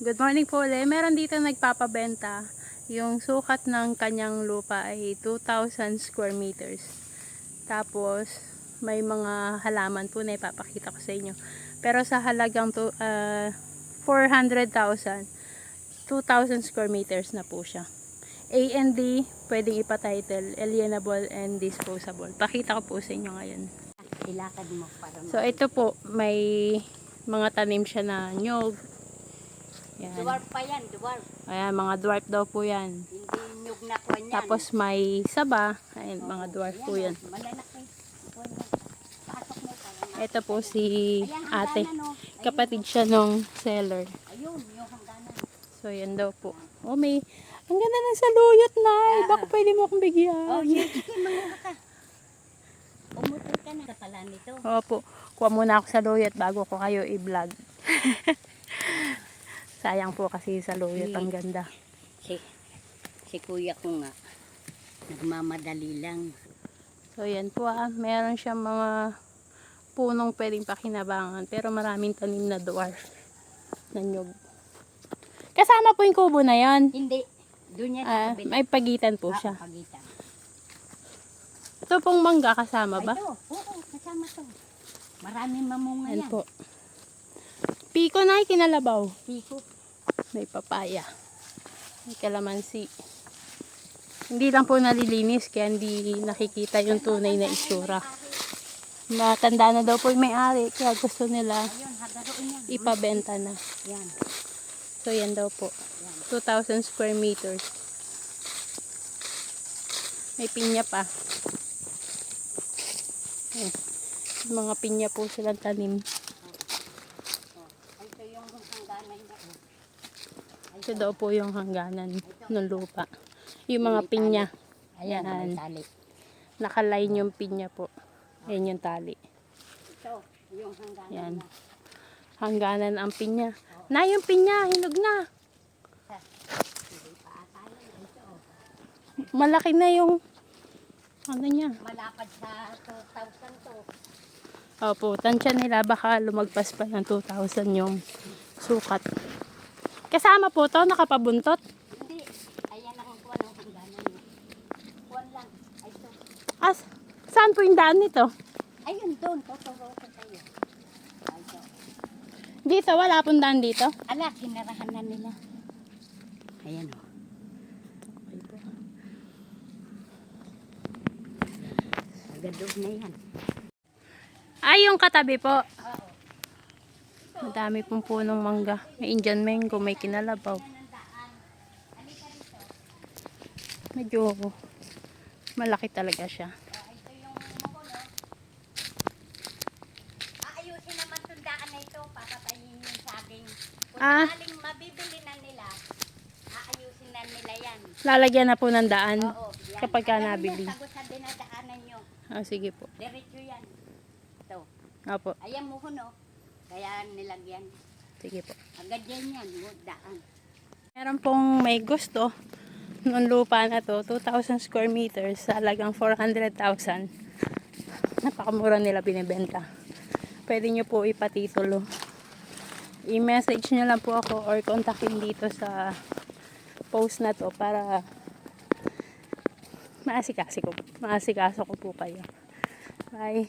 Good morning po ulit. Meron dito nagpapabenta. Yung sukat ng kanyang lupa ay 2,000 square meters. Tapos, may mga halaman po na ipapakita ko sa inyo. Pero sa halagang to, ah, 400,000, 2,000 square meters na po siya. A and D, pwedeng ipatitle, alienable and disposable. Pakita ko po sa inyo ngayon. Ilakad mo para So, ito po, may mga tanim siya na nyog. Yan. Dwarf pa yan, dwarf. Ayan, mga dwarf daw po yan. Hindi nyug na kuwan yan. Tapos may saba. Ayan, mga dwarf po yan. oh, Malalaki. Kuwan yan. Pasok mo para ma- Ito po si Ayan, ate. hangganan, oh. Ayun, Kapatid siya nung seller. Ayun, yung hangganan. So, yan daw po. Oh, may... Ang ganda ng saluyot na. Baka pwede mo akong bigyan. Oh, sige, manguha ka. Umutol ka na. Pala nito. Opo. Kuha muna ako sa luyot bago ko kayo i-vlog. Sayang po kasi sa luyot. Ang ganda. Si, si kuya ko nga. Nagmamadali lang. So, yan po ah. Meron siyang mga punong pwedeng pakinabangan. Pero maraming tanim na dwarf na nyug. Kasama po yung kubo na yan. Hindi. Doon yan Ah, may pagitan po Ah, siya. pagitan. Ito pong mangga kasama ba? Ito. Oo, kasama to. Maraming mamunga Yan yan. po. Piko na kinalabaw. Piko. May papaya. May kalamansi. Hindi lang po nalilinis kaya hindi nakikita yung tunay na itsura. Matanda na daw po yung may-ari kaya gusto nila ipabenta na. So yan daw po. Yan. 2,000 square meters. May pinya pa. Ayan. Mga pinya po silang tanim. Oh, ito yung hangganan niya. oh. Ito daw po yung hangganan ng lupa. Yung mga pinya. Ayan, Ayan. Nakaline yung pinya po. Ayan yung tali. Ito, yung hangganan Yan. niya. Hangganan ang pinya. Na yung pinya, hinog na. Malaki na yung ano niya. malapad sa 2,000 to. Opo, tansya nila baka lumagpas pa ng 2,000 yung sukat. Kasama po to, nakapabuntot. Hindi. Ayan ang kuwan ng hangganan. Kuwan lang. Ay, ito. As, saan po yung daan nito? Ayun, doon. Tuturo ko sa'yo. Ay, ito. Dito, wala pong daan dito. Ala, kinarahan na nila. Ayan, oh. Agadog na yan. Ay, yung katabi po. Madami pong punong mangga. May Indian mango, may kinalabaw. Medyo malaki talaga siya. Aayusin naman tundaan na ito. Papatayin yung saging. Kung Ah. mabibili na nila, aayusin na nila yan. Lalagyan na po ng daan Oo. Yan. kapag ka Alam nabili. Sagot sa dinadaanan nyo. Ah, sige po. Diretso yan. Ito. Opo, Ayan mo no. Kaya nilagyan. sige po. Agad yan yan. Daan. Meron pong may gusto ng lupa na to, 2,000 square meters sa halagang 400,000. Napakamura nila binibenta. Pwede nyo po ipatitulo. I-message nyo lang po ako or kontakin dito sa post na to para maasikasi ko, maasikaso ko po kayo. Bye.